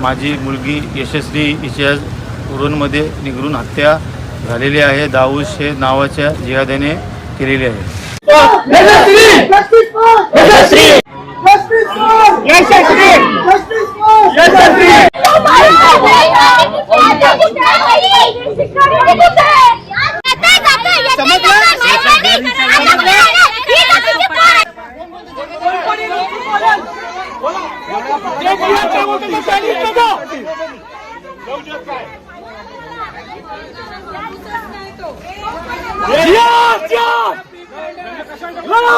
माझी मुलगी यशस्वी हिच्या उरणमध्ये निघून हत्या झालेली आहे. दाऊद शेख नावाच्या जिहाद्याने केलेली आहे.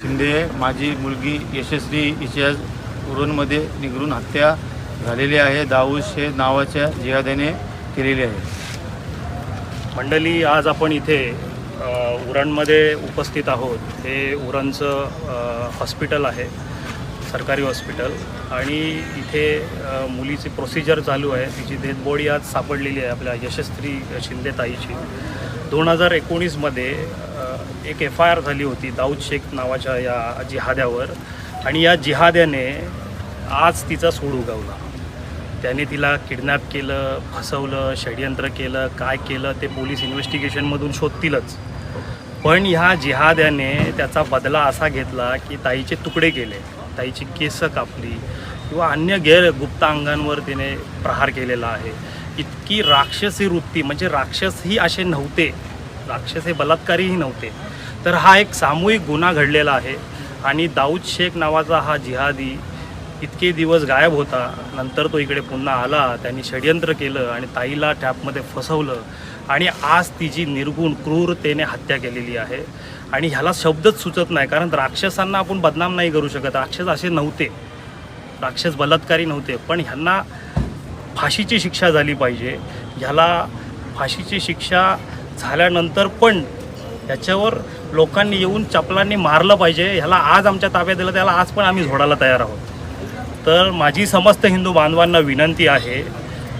शिंदे माझी मुलगी यशस्वी हिच्या उरणमध्ये निघून हत्या झालेली आहे. दाऊद शेख नावाच्या जिहाद्याने केलेली आहे. मंडळी आज आपण इथे उरणमध्ये उपस्थित आहोत. हे उरणचं हॉस्पिटल आहे. सरकारी हॉस्पिटल आणि इथे मुलीची प्रोसिजर चालू आहे. तिची डेथ बॉडी आज सापडलेली आहे आपल्या यशस्वी शिंदे ताईची. दोन हजार एकोणीसमध्ये एक एफ आय आर झाली होती दाऊद शेख नावाच्या या जिहाद्यावर. आणि या जिहाद्याने आज तिचा सूड उगवला. त्याने तिला किडनॅप केलं फसवलं षडयंत्र केलं काय केलं ते पोलीस इन्व्हेस्टिगेशनमधून शोधतीलच. पण ह्या जिहाद्याने त्याचा बदला असा घेतला की ताईचे तुकडे केले. ताईची केस कापली किंवा अन्य गैर गुप्त अंगांवर तिने प्रहार केलेला आहे. इतकी राक्षसी वृत्ती म्हणजे राक्षसही असे नव्हते राक्षस हे बलात्कारीही नव्हते. तर हा एक सामूहिक गुन्हा घडलेला आहे आणि दाऊद शेख नावाचा हा जिहादी इतके दिवस गायब होता. नंतर तो इकडे पुन्हा आला त्यांनी षडयंत्र केलं आणि ताईला टॅपमध्ये फसवलं. आणि आज तिची निर्गुण क्रूरतेने हत्या केलेली आहे. आणि ह्याला शब्दच सुचत नाही कारण राक्षसांना आपण बदनाम नाही करू शकत. राक्षस असे नव्हते. राक्षस बलात्कारी नव्हते पण ह्यांना फाशीची शिक्षा झाली पाहिजे. ह्याला फाशीची शिक्षा झाल्यानंतर पण ह्याच्यावर लोकांनी येऊन चपलांनी मारलं पाहिजे. ह्याला आज आमच्या ताब्यात दिलं त्याला आज पण आम्ही झोडायला तयार आहोत. तर माझी समस्त हिंदू बांधवांना विनंती आहे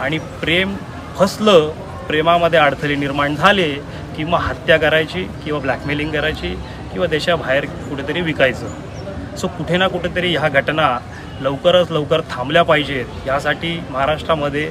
आणि प्रेम फसलं प्रेमामध्ये अडथळे निर्माण झाले किंवा हत्या करायची किंवा ब्लॅकमेलिंग करायची किंवा देशाबाहेर कुठेतरी विकायचं. सो कुठे ना कुठेतरी ह्या घटना लवकरच लवकर थांबल्या पाहिजेत. यासाठी महाराष्ट्रामध्ये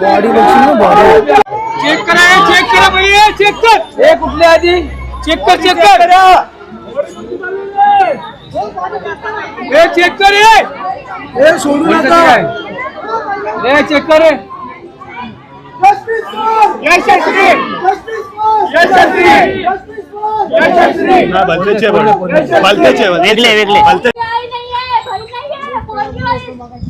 चेक करा हे, चेक करा भैया चेक कर. हे कुठले आधी चेक कर चेक कर. हे चेक कर हे सोडू नका. हे चेक कर यशस्वी यशस्वी यशस्वी वेगळे वेगळे. काही नाहीये भरून नाहीये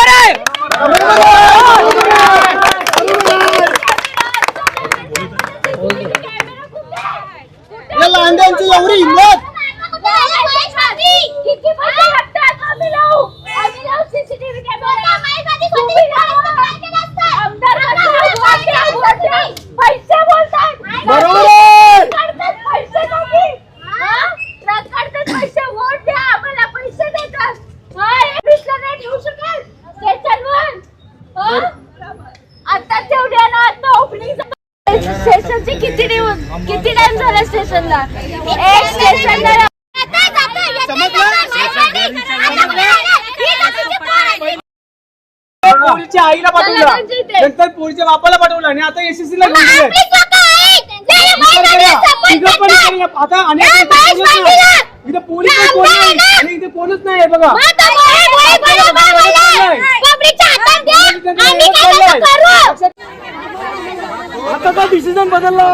किती टाइम झाला स्टेशनला एक स्टेशनला पोरीच्या आईला पाठवला. नंतर पोरीच्या बापाला पाठवलं आणि आता यशस्वीला घेऊन गेले तिघं पण इकडे आता आणि आता इथे पोलीस नाही, कोण नाही. आणि इथे कोणच नाही बघा. का डिसिजन बदलला.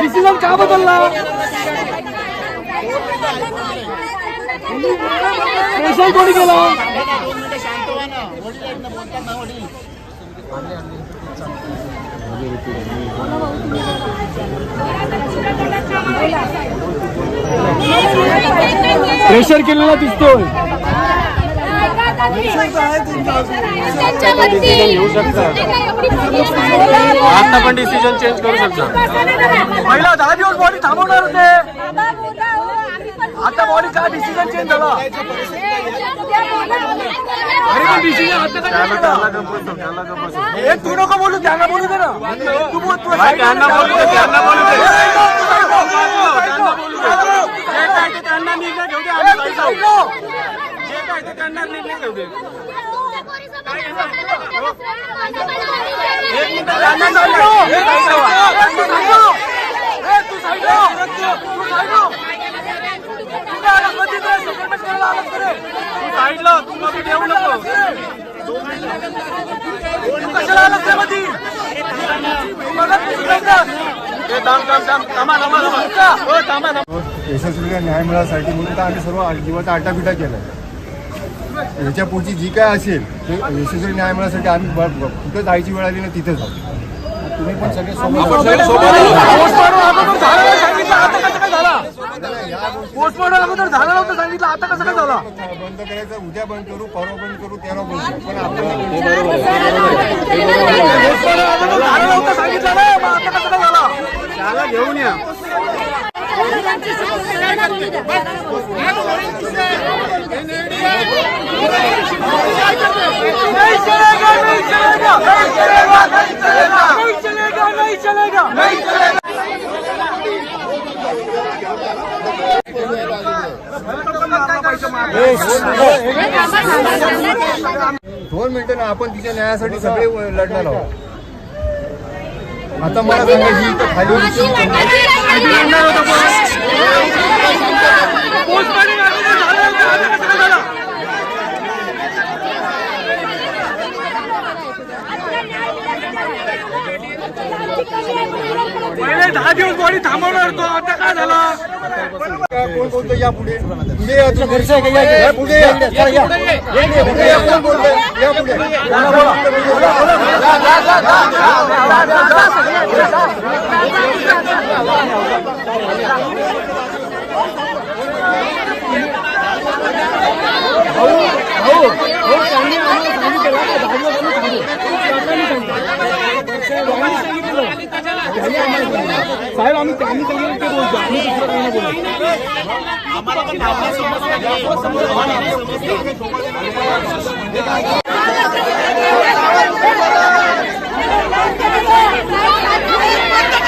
डिसिजन का बदलला? स्पेशल कोणी केला. प्रेशर केलेला दिसतोय. आता पण डिसिजन चेंज करू शकतो. पहिला दहा दिवस बॉडी थांबवणार होते. आता बॉडी काय डिसिजन चेंज झाला? अरे पण डिसिजन आता का नाही केला? तू नको बोलू त्यांना बोलू दे ना. तू बोल तू त्यांना बोलू दे त्यांना बोलू दे. त्यांना बोलू दे. घेऊ दे आम्ही काय सांगू? जे काय ते त्यांना निर्णय घेऊ दे साईडला तू मध्ये नको. कशाला मधी? यशस्वीला न्याय मिळासाठी म्हणून आम्ही सर्व जीवाचा आटापिटा केलाय. याच्या पुढची जी काय असेल ते यशस्वी न्याय मिळासाठी आम्ही कुठं जायची वेळ आली ना तिथे जाऊ. तुम्ही पण सगळे पोस्टमॉर्टम अगोदर झालं आता कसं काय झाला? पोस्टमॉर्टम अगोदर झालं नव्हतं सांगितलं आता कसं काय झाला? बंद करायचं उद्या बंद करू परवा बंद करू तेव्हा बंद करू पण आपल्याला पोस्टमॉर्टम अगोदर झालं नव्हतं सांगितलं ना मग आता कसं काय झाला? त्याला घेऊन या. चलेगा नहीं चलेगा नहीं चलेगा नहीं चलेगा नहीं चलेगा नहीं चलेगा नहीं चलेगा दोन मिनिटं ना आपण तिच्या न्यायासाठी सगळे लढणार आहोत. आता मला सांगा ही इथं खाली पोस्टमॅन झालं आता कसं झालं पहिले दहा दिवस बॉडी थांबवणार तो आता काय झाला कोण बोलतो या पुढे पुढे या तुम्ही. या पुढे या. पुढे या कोण या पुढे साहेब आम्ही त्यांनी सांगितलं ते बोलतो. आम्ही दुसरं काही नाही. बोलतो